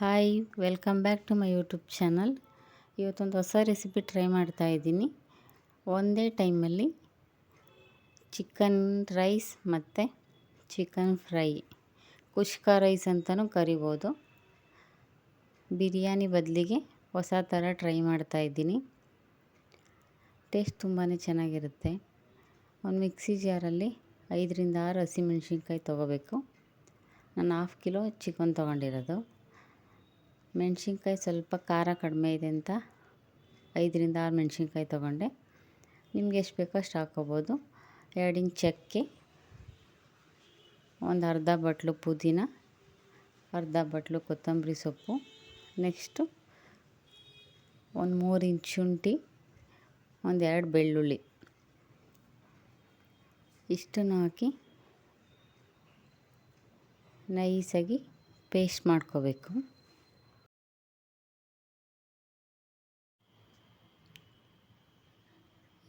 Hi welcome back to my YouTube channel ಇವತ್ತೊಂದು ಹೊಸ recipe try ಮಾಡ್ತಾ ಇದ್ದೀನಿ. ಒಂದೇ ಟೈಮಲ್ಲಿ ಚಿಕನ್ ರೈಸ್ ಮತ್ತು ಚಿಕನ್ ಫ್ರೈ ಕುಷ್ಕ ರೈಸ್ ಅಂತಲೂ ಕರಿಬೋದು. ಬಿರಿಯಾನಿ ಬದಲಿಗೆ ಹೊಸ ಥರ ಟ್ರೈ ಮಾಡ್ತಾ ಇದ್ದೀನಿ. ಟೇಸ್ಟ್ ತುಂಬಾ ಚೆನ್ನಾಗಿರುತ್ತೆ. ಒಂದು ಮಿಕ್ಸಿ ಜಾರಲ್ಲಿ ಐದರಿಂದ ಆರು ಹಸಿಮೆಣ್ಸಿನ್ಕಾಯಿ ತೊಗೋಬೇಕು. ನಾನು ಹಾಫ್ ಕಿಲೋ ಚಿಕನ್ ತೊಗೊಂಡಿರೋದು. ಮೆಣಸಿನ್ಕಾಯಿ ಸ್ವಲ್ಪ ಖಾರ ಕಡಿಮೆ ಇದೆ ಅಂತ ಐದರಿಂದ ಆರು ಮೆಣಸಿನ್ಕಾಯಿ ತೊಗೊಂಡೆ. ನಿಮ್ಗೆ ಎಷ್ಟು ಬೇಕೋ ಅಷ್ಟು ಹಾಕ್ಕೋಬೋದು. ಎರಡು ಇಂಚ್ ಚಕ್ಕೆ, ಒಂದು ಅರ್ಧ ಬಟ್ಲು ಪುದೀನ, ಅರ್ಧ ಬಟ್ಲು ಕೊತ್ತಂಬರಿ ಸೊಪ್ಪು, ನೆಕ್ಸ್ಟು ಒಂದು ಮೂರು ಇಂಚ್ ಶುಂಠಿ ಒಂದೆರಡು ಬೆಳ್ಳುಳ್ಳಿ. ಇಷ್ಟನ್ನು ಹಾಕಿ ನೈಸಾಗಿ ಪೇಸ್ಟ್ ಮಾಡ್ಕೋಬೇಕು.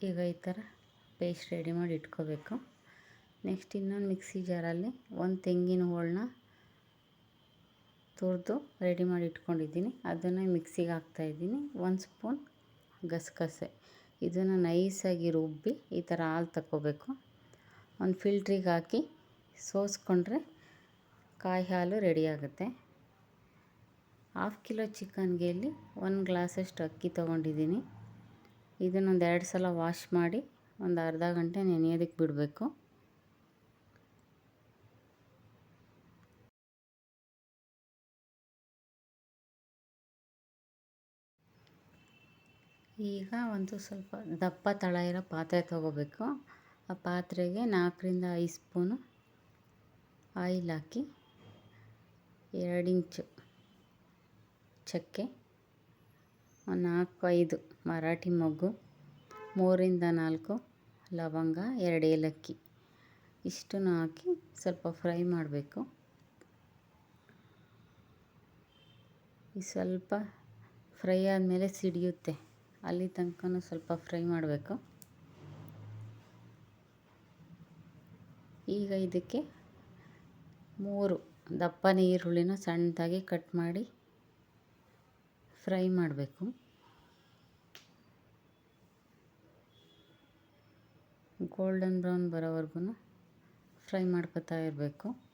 ಈಗ ಈ ಥರ ಪೇಸ್ಟ್ ರೆಡಿ ಮಾಡಿ ಇಟ್ಕೋಬೇಕು. ನೆಕ್ಸ್ಟ್ ಇನ್ನೊಂದು ಮಿಕ್ಸಿ ಜಾರಲ್ಲಿ ಒಂದು ತೆಂಗಿನ ಹೋಳನ್ನ ತುರಿದು ರೆಡಿ ಮಾಡಿ ಇಟ್ಕೊಂಡಿದ್ದೀನಿ. ಅದನ್ನು ಮಿಕ್ಸಿಗೆ ಹಾಕ್ತಾಯಿದ್ದೀನಿ ಒಂದು ಸ್ಪೂನ್ ಗಸಗಸೆ. ಇದನ್ನು ನೈಸಾಗಿ ರುಬ್ಬಿ ಈ ಥರ ಹಾಲು ತಗೋಬೇಕು ಒಂದು ಫಿಲ್ಟ್ರಿಗೆ ಹಾಕಿ ಸೋಸ್ಕೊಂಡ್ರೆ ಕಾಯಿ ಹಾಲು ರೆಡಿ ಆಗುತ್ತೆ. ಹಾಫ್ ಕಿಲೋ ಚಿಕನ್ಗೆ ಇಲ್ಲಿ ಒಂದು ಗ್ಲಾಸಷ್ಟು ಅಕ್ಕಿ ತೊಗೊಂಡಿದ್ದೀನಿ. ಇದನ್ನೊಂದು ಎರಡು ಸಲ ವಾಶ್ ಮಾಡಿ ಒಂದು ಅರ್ಧ ಗಂಟೆ ನೆನೆಯೋದಕ್ಕೆ ಬಿಡಬೇಕು. ಈಗ ಒಂದು ಸ್ವಲ್ಪ ದಪ್ಪ ತಳ ಇರೋ ಪಾತ್ರೆ ತೊಗೋಬೇಕು. ಆ ಪಾತ್ರೆಗೆ ನಾಲ್ಕರಿಂದ ಐದು ಸ್ಪೂನು ಆಯಿಲ್ ಹಾಕಿ ಎರಡು ಇಂಚು ಚಕ್ಕೆ ನಾಲ್ಕು ಐದು ಮರಾಠಿ ಮೊಗ್ಗು, ಮೂರಿಂದ ನಾಲ್ಕು ಲವಂಗ, ಎರಡು ಏಲಕ್ಕಿ. ಇಷ್ಟನ್ನು ಹಾಕಿ ಸ್ವಲ್ಪ ಫ್ರೈ ಮಾಡಬೇಕು. ಈ ಸ್ವಲ್ಪ ಫ್ರೈ ಆದಮೇಲೆ ಸಿಡಿಯುತ್ತೆ. ಅಲ್ಲಿ ತನಕ ಸ್ವಲ್ಪ ಫ್ರೈ ಮಾಡಬೇಕು. ಈಗ ಇದಕ್ಕೆ ಮೂರು ದಪ್ಪನೆ ಈರುಳ್ಳಿನ ಸಣ್ಣದಾಗಿ ಕಟ್ ಮಾಡಿ ಫ್ರೈ ಮಾಡಬೇಕು. ಗೋಲ್ಡನ್ ಬ್ರೌನ್ ಬರೋವರೆಗೂ ಫ್ರೈ ಮಾಡ್ಕೋತಾ ಇರಬೇಕು.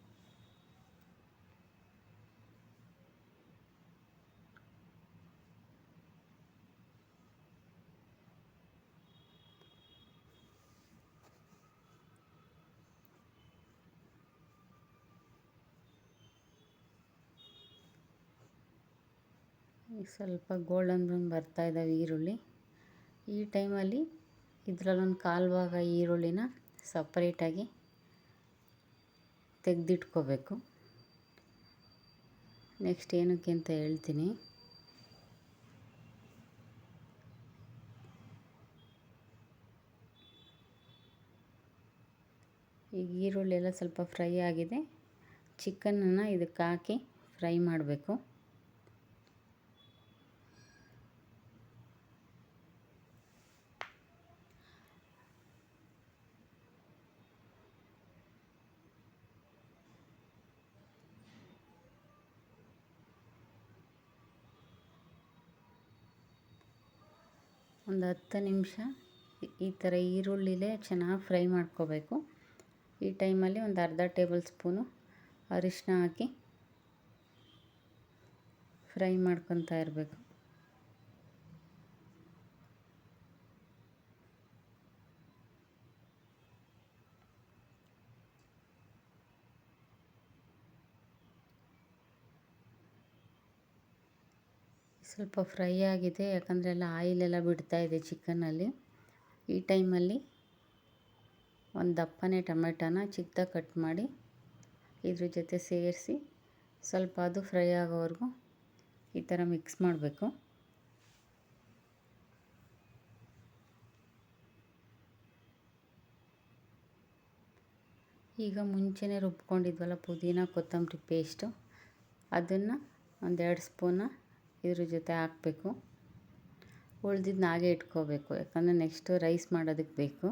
ಈಗ ಸ್ವಲ್ಪ ಗೋಲ್ಡನ್ ಬ್ರೌನ್ ಬರ್ತಾ ಇದ್ದಾವೆ ಈರುಳ್ಳಿ. ಈ ಟೈಮಲ್ಲಿ ಇದರಲ್ಲೊಂದು ಕಾಲು ಭಾಗ ಈರುಳ್ಳಿನ ಸಪ್ರೇಟಾಗಿ ತೆಗೆದಿಟ್ಕೋಬೇಕು. ನೆಕ್ಸ್ಟ್ ಏನಕ್ಕೆ ಅಂತ ಹೇಳ್ತೀನಿ. ಈಗ ಈರುಳ್ಳಿ ಎಲ್ಲ ಸ್ವಲ್ಪ ಫ್ರೈ ಆಗಿದೆ. ಚಿಕನನ್ನು ಇದಕ್ಕೆ ಹಾಕಿ ಫ್ರೈ ಮಾಡಬೇಕು. ಒಂದು ಹತ್ತು ನಿಮಿಷ ಈ ಥರ ಈರುಳ್ಳಿಲೇ ಚೆನ್ನಾಗಿ ಫ್ರೈ ಮಾಡ್ಕೋಬೇಕು. ಈ ಟೈಮಲ್ಲಿ ಒಂದು ಅರ್ಧ ಟೇಬಲ್ ಸ್ಪೂನು ಅರಿಶಿನ ಹಾಕಿ ಫ್ರೈ ಮಾಡ್ಕೊತಾ ಇರಬೇಕು. ಸ್ವಲ್ಪ ಫ್ರೈ ಆಗಿದೆ, ಯಾಕಂದರೆ ಎಲ್ಲ ಆಯಿಲೆಲ್ಲ ಬಿಡ್ತಾ ಇದೆ ಚಿಕನಲ್ಲಿ. ಈ ಟೈಮಲ್ಲಿ ಒಂದು ದಪ್ಪನೆ ಟೊಮೆಟೊನ ಚಿಕ್ಕದಾಗಿ ಕಟ್ ಮಾಡಿ ಇದ್ರ ಜೊತೆ ಸೇರಿಸಿ ಸ್ವಲ್ಪ ಅದು ಫ್ರೈ ಆಗೋವರೆಗೂ ಈ ಥರ ಮಿಕ್ಸ್ ಮಾಡಬೇಕು. ಈಗ ಮುಂಚೆನೇ ರುಬ್ಕೊಂಡಿದ್ವಲ್ಲ ಪುದೀನ, ಕೊತ್ತಂಬರಿ ಪೇಸ್ಟು. ಅದನ್ನು ಒಂದೆರಡು ಸ್ಪೂನ ಇದ್ರ ಜೊತೆ ಹಾಕಬೇಕು. ಉಳ್ದಿದ್ದನ್ನ ಹಾಗೆ ಇಟ್ಕೋಬೇಕು. ಯಾಕಂದರೆ ನೆಕ್ಸ್ಟು ರೈಸ್ ಮಾಡೋದಕ್ಕೆ ಬೇಕು.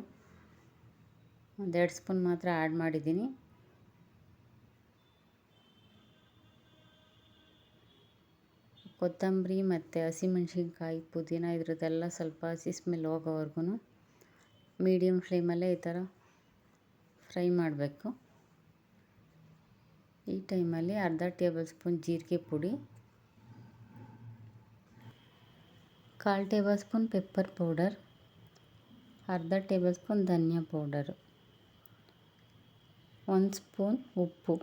ಒಂದೆರಡು ಸ್ಪೂನ್ ಮಾತ್ರ ಆ್ಯಡ್ ಮಾಡಿದ್ದೀನಿ. ಕೊತ್ತಂಬರಿ ಮತ್ತು ಹಸಿಮೆಣ್ಸಿನ್ಕಾಯಿ ಪುದೀನ ಇದ್ರದ್ದೆಲ್ಲ ಸ್ವಲ್ಪ ಹಸಿ ಸ್ಮೆಲ್ ಹೋಗೋವರೆಗೂ ಮೀಡಿಯಮ್ ಫ್ಲೇಮಲ್ಲೇ ಈ ಥರ ಫ್ರೈ ಮಾಡಬೇಕು. ಈ ಟೈಮಲ್ಲಿ ಅರ್ಧ ಟೇಬಲ್ ಸ್ಪೂನ್ ಜೀರಿಗೆ ಪುಡಿ. ಕಾಲು ಟೇಬಲ್ ಸ್ಪೂನ್ ಪೆಪ್ಪರ್ ಪೌಡರ್, ಅರ್ಧ ಟೇಬಲ್ ಸ್ಪೂನ್ ಧನಿಯಾ ಪೌಡರು, ಒಂದು ಸ್ಪೂನ್ ಉಪ್ಪು.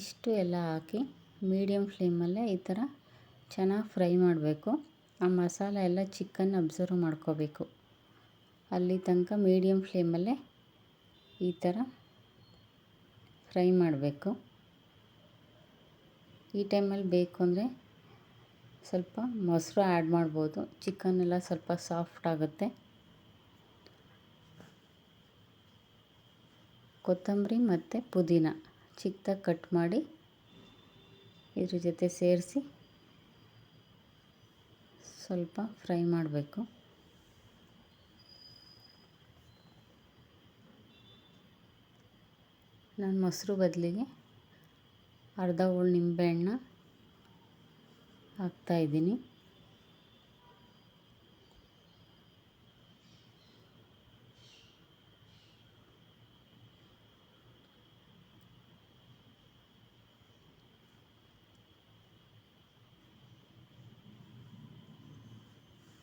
ಇಷ್ಟು ಎಲ್ಲ ಹಾಕಿ ಮೀಡಿಯಮ್ ಫ್ಲೇಮಲ್ಲೇ ಈ ಥರ ಚೆನ್ನಾಗಿ ಫ್ರೈ ಮಾಡಬೇಕು. ಆ ಮಸಾಲ ಎಲ್ಲ ಚಿಕನ್ ಅಬ್ಸರ್ವ್ ಮಾಡ್ಕೋಬೇಕು. ಅಲ್ಲಿ ತನಕ ಮೀಡಿಯಮ್ ಫ್ಲೇಮಲ್ಲೇ ಈ ಥರ ಫ್ರೈ ಮಾಡಬೇಕು. ಈ ಟೈಮಲ್ಲಿ ಬೇಕು ಅಂದರೆ ಸ್ವಲ್ಪ ಮೊಸರು ಆ್ಯಡ್ ಮಾಡ್ಬೋದು. ಚಿಕನ್ ಎಲ್ಲ ಸ್ವಲ್ಪ ಸಾಫ್ಟ್ ಆಗುತ್ತೆ. ಕೊತ್ತಂಬರಿ ಮತ್ತು ಪುದೀನ ಚಿಕ್ಕದಾಗಿ ಕಟ್ ಮಾಡಿ ಇದ್ರ ಜೊತೆ ಸೇರಿಸಿ ಸ್ವಲ್ಪ ಫ್ರೈ ಮಾಡಬೇಕು. ನಾನು ಮೊಸರು ಬದಲಿಗೆ ಅರ್ಧ ಹೋಳು ನಿಂಬೆಹಣ್ಣು ಹಾಕ್ತಾಯಿದ್ದೀನಿ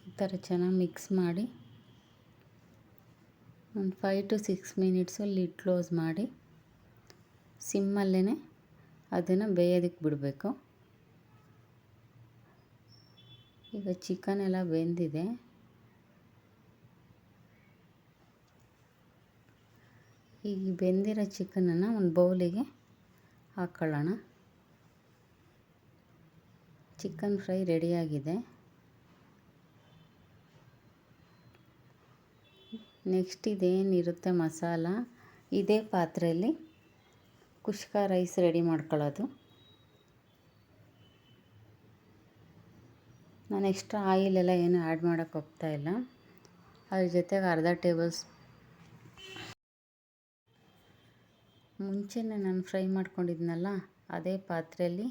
ಈ ಥರ ಚೆನ್ನಾಗಿ ಮಿಕ್ಸ್ ಮಾಡಿ ಒಂದು five to six minutes lid close ಮಾಡಿ ಸಿಮ್ಮಲ್ಲೇ ಅದನ್ನು ಬೇಯೋದಕ್ಕೆ ಬಿಡಬೇಕು. ಈಗ ಚಿಕನ್ ಎಲ್ಲ ಬೆಂದಿದೆ. ಈಗ ಬೆಂದಿರೋ ಚಿಕನನ್ನು ಒಂದು ಬೌಲಿಗೆ ಹಾಕ್ಕೊಳ್ಳೋಣ ಚಿಕನ್ ಫ್ರೈ ರೆಡಿಯಾಗಿದೆ ನೆಕ್ಸ್ಟ್ ಇದೇನಿರುತ್ತೆ ಮಸಾಲ? ಇದೇ ಪಾತ್ರೆಯಲ್ಲಿ ಕುಷ್ಕ ರೈಸ್ ರೆಡಿ ಮಾಡ್ಕೊಳ್ಳೋದು. ನಾನು ಎಕ್ಸ್ಟ್ರಾ ಆಯಿಲೆಲ್ಲ ಏನು ಆ್ಯಡ್ ಮಾಡೋಕ್ಕೆ ಹೋಗ್ತಾ ಇಲ್ಲ. ಅದ್ರ ಜೊತೆಗೆ ಅರ್ಧ ಟೇಬಲ್ಸ್ ಮುಂಚೆನೇ ನಾನು ಫ್ರೈ ಮಾಡ್ಕೊಂಡಿದ್ನಲ್ಲ, ಅದೇ ಪಾತ್ರೆಯಲ್ಲಿ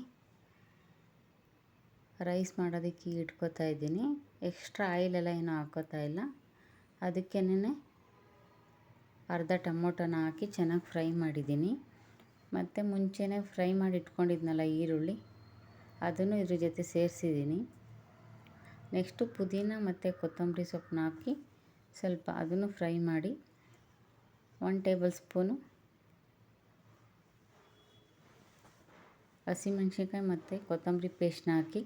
ರೈಸ್ ಮಾಡೋದಕ್ಕೆ ಇಟ್ಕೋತಾ ಇದ್ದೀನಿ. ಎಕ್ಸ್ಟ್ರಾ ಆಯಿಲೆಲ್ಲ ಏನೂ ಹಾಕೋತಾ ಇಲ್ಲ. ಅದಕ್ಕೇನೆ ಅರ್ಧ ಟೊಮೊಟೊನ ಹಾಕಿ ಚೆನ್ನಾಗಿ ಫ್ರೈ ಮಾಡಿದ್ದೀನಿ. ಮತ್ತು ಮುಂಚೆನೇ ಫ್ರೈ ಮಾಡಿ ಇಟ್ಕೊಂಡಿದ್ನಲ್ಲ ಈರುಳ್ಳಿ, ಅದನ್ನು ಇದ್ರ ಜೊತೆ ಸೇರಿಸಿದ್ದೀನಿ. ನೆಕ್ಸ್ಟು ಪುದೀನ ಮತ್ತು ಕೊತ್ತಂಬರಿ ಸೊಪ್ಪನ್ನ ಹಾಕಿ ಸ್ವಲ್ಪ ಅದನ್ನು ಫ್ರೈ ಮಾಡಿ ಒನ್ ಟೇಬಲ್ ಸ್ಪೂನು ಹಸಿಮೆಣ್ಸಿನ್ಕಾಯಿ ಮತ್ತು ಕೊತ್ತಂಬರಿ ಪೇಸ್ಟ್ನ ಹಾಕಿ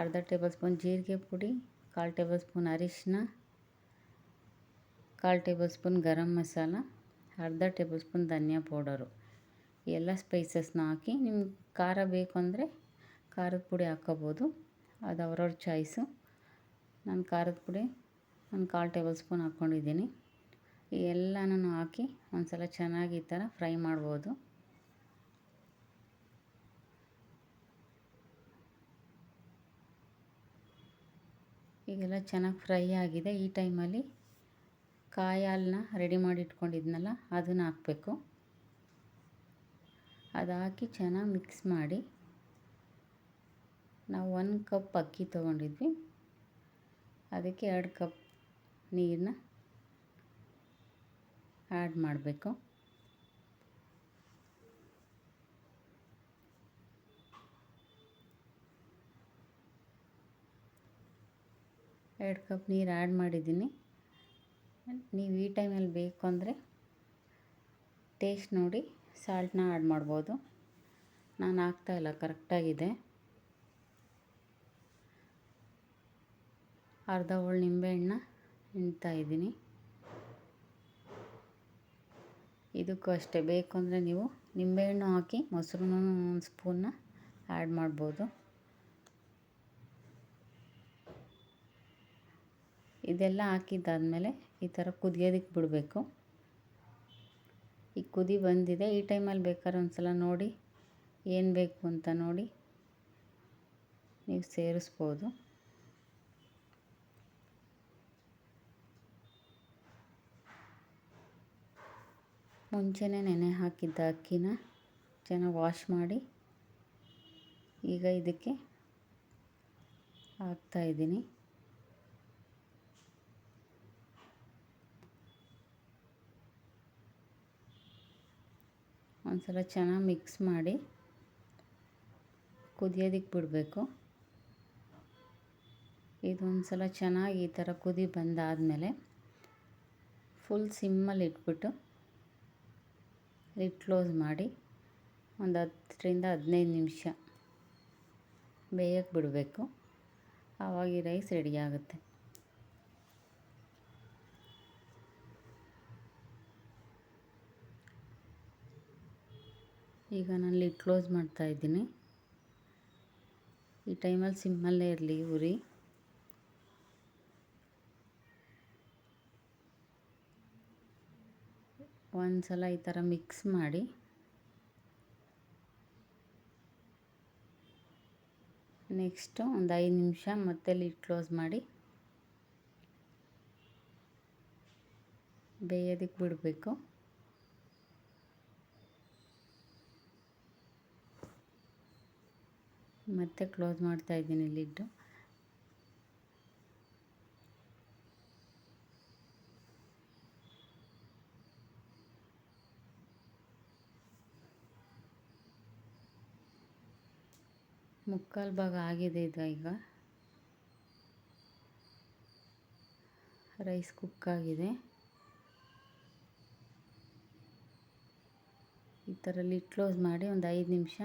ಅರ್ಧ ಟೇಬಲ್ ಸ್ಪೂನ್ ಜೀರಿಗೆ ಪುಡಿ, ಕಾಲು ಟೇಬಲ್ ಸ್ಪೂನ್ ಅರಿಶಿನ ಕಾಲು ಟೇಬಲ್ ಸ್ಪೂನ್ ಗರಂ ಮಸಾಲ, ಅರ್ಧ ಟೇಬಲ್ ಸ್ಪೂನ್ ಧನಿಯಾ ಪೌಡರು. ಎಲ್ಲ ಸ್ಪೈಸಸ್ನ ಹಾಕಿ ನಿಮ್ಗೆ ಖಾರ ಬೇಕು ಅಂದರೆ ಖಾರದ ಪುಡಿ ಹಾಕ್ಕೋಬೋದು ಅದು ಅವ್ರವ್ರ ಚಾಯ್ಸು. ನಾನು ಖಾರದ ಪುಡಿ, ಒಂದು ಕಾಲು ಟೇಬಲ್ ಸ್ಪೂನ್ ಹಾಕ್ಕೊಂಡಿದ್ದೀನಿ. ಈ ಎಲ್ಲನೂ ಹಾಕಿ ಒಂದು ಸಲ ಚೆನ್ನಾಗಿ ಈ ಥರ ಫ್ರೈ ಮಾಡ್ಬೋದು. ಈಗೆಲ್ಲ ಚೆನ್ನಾಗಿ ಫ್ರೈ ಆಗಿದೆ. ಈ ಟೈಮಲ್ಲಿ ಕಾಯಿ ಹಾಲನ್ನ ರೆಡಿ ಮಾಡಿ ಇಟ್ಕೊಂಡಿದ್ನಲ್ಲ, ಅದನ್ನು ಹಾಕಬೇಕು. ಅದು ಹಾಕಿ ಚೆನ್ನಾಗಿ ಮಿಕ್ಸ್ ಮಾಡಿ ನಾವು ಒಂದು ಕಪ್ ಅಕ್ಕಿ ತೊಗೊಂಡಿದ್ವಿ. ಅದಕ್ಕೆ ಎರಡು ಕಪ್ ನೀರನ್ನ ಆ್ಯಡ್ ಮಾಡಬೇಕು. ಎರಡು ಕಪ್ ನೀರು ಆ್ಯಡ್ ಮಾಡಿದ್ದೀನಿ. ನೀವು ಈ ಟೈಮಲ್ಲಿ ಬೇಕು ಅಂದರೆ ಟೇಸ್ಟ್ ನೋಡಿ ಸಾಲ್ಟನ್ನ ಆ್ಯಡ್ ಮಾಡ್ಬೋದು. ನಾನು ಹಾಕ್ತಾಯಿಲ್ಲ ಕರೆಕ್ಟಾಗಿದೆ ಅರ್ಧ ಹೋಳು ನಿಂಬೆಹಣ್ಣ ಹಿಂಡ್ತಾ ಇದ್ದೀನಿ. ಇದಕ್ಕೂ ಅಷ್ಟೇ. ಬೇಕು ಅಂದರೆ ನೀವು ನಿಂಬೆಹಣ್ಣು ಹಾಕಿ ಮೊಸರು ಒಂದು ಸ್ಪೂನ್ನ ಆ್ಯಡ್ ಮಾಡ್ಬೋದು. ಇದೆಲ್ಲ ಹಾಕಿದ್ದಾದಮೇಲೆ ಈ ಥರ ಕುದಿಯೋದಕ್ಕೆ ಬಿಡಬೇಕು. ಈ ಕುದಿ ಬಂದಿದೆ. ಈ ಟೈಮಲ್ಲಿ ಬೇಕಾದ್ರೆ ಒಂದು ಸಲ ನೋಡಿ, ಏನು ಬೇಕು ಅಂತ ನೋಡಿ ನೀವು ಸೇರಿಸ್ಬೋದು. ಮುಂಚೆನೇ ನೆನೆ ಹಾಕಿದ್ದ ಅಕ್ಕಿನ ಚೆನ್ನಾಗಿ ವಾಶ್ ಮಾಡಿ ಈಗ ಇದಕ್ಕೆ ಹಾಕ್ತಾಯಿದ್ದೀನಿ ಒಂದ್ಸಲ ಚೆನ್ನಾಗಿ ಮಿಕ್ಸ್ ಮಾಡಿ ಕುದಿಯೋದಕ್ಕೆ ಬಿಡಬೇಕು. ಇದೊಂದು ಸಲ ಚೆನ್ನಾಗಿ ಈ ಥರ ಕುದಿ ಬಂದಾದಮೇಲೆ ಫುಲ್ ಸಿಮ್ಮಲ್ಲಿ ಇಟ್ಬಿಟ್ಟು ಲಿಡ್ ಕ್ಲೋಸ್ ಮಾಡಿ ಒಂದು ಹತ್ತರಿಂದ ಹದಿನೈದು ನಿಮಿಷ ಬೇಯಕ್ಕೆ ಬಿಡಬೇಕು. ಆವಾಗ ಈ ರೈಸ್ ರೆಡಿಯಾಗುತ್ತೆ ಈಗ ನಾನು ಲಿಡ್ ಕ್ಲೋಸ್ ಮಾಡ್ತಾಯಿದ್ದೀನಿ ಈ ಟೈಮಲ್ಲಿ ಸಿಮ್ಮಲ್ಲೇ ಇರಲಿ, ಉರಿ. ಒಂದು ಸಲ ಈ ಥರ ಮಿಕ್ಸ್ ಮಾಡಿ ನೆಕ್ಸ್ಟು ಒಂದು ಐದು ನಿಮಿಷ ಮತ್ತೆ ಲಿಡ್ ಕ್ಲೋಸ್ ಮಾಡಿ ಬೇಯೋದಕ್ಕೆ ಬಿಡಬೇಕು. ಮತ್ತೆ ಕ್ಲೋಸ್ ಮಾಡ್ತಾ ಇದ್ದೀನಿ ಲಿಡ್ಡು. ಮುಕ್ಕಾಲು ಭಾಗ ಆಗಿದೆ ಇದು ಈಗ. ರೈಸ್ ಕುಕ್ ಆಗಿದೆ. ಈ ಥರ ಲಿಡ್ ಕ್ಲೋಸ್ ಮಾಡಿ ಒಂದು ಐದು ನಿಮಿಷ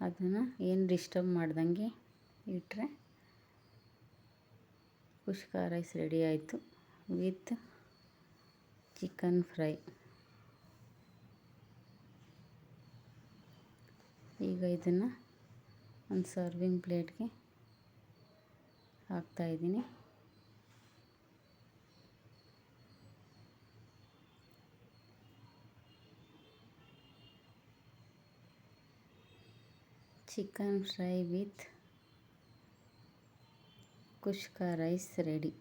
ಅದನ್ನು ಏನು ಡಿಸ್ಟರ್ಬ್ ಮಾಡ್ದಂಗೆ ಇಟ್ಟರೆ ಕುಷ್ಕ ರೈಸ್ ರೆಡಿ ಆಯಿತು ವಿತ್ ಚಿಕನ್ ಫ್ರೈ. ಈಗ ಇದನ್ನು ಒಂದು ಸರ್ವಿಂಗ್ ಪ್ಲೇಟ್ಗೆ ಹಾಕ್ತಾಯಿದ್ದೀನಿ chicken fry with kushka rice ready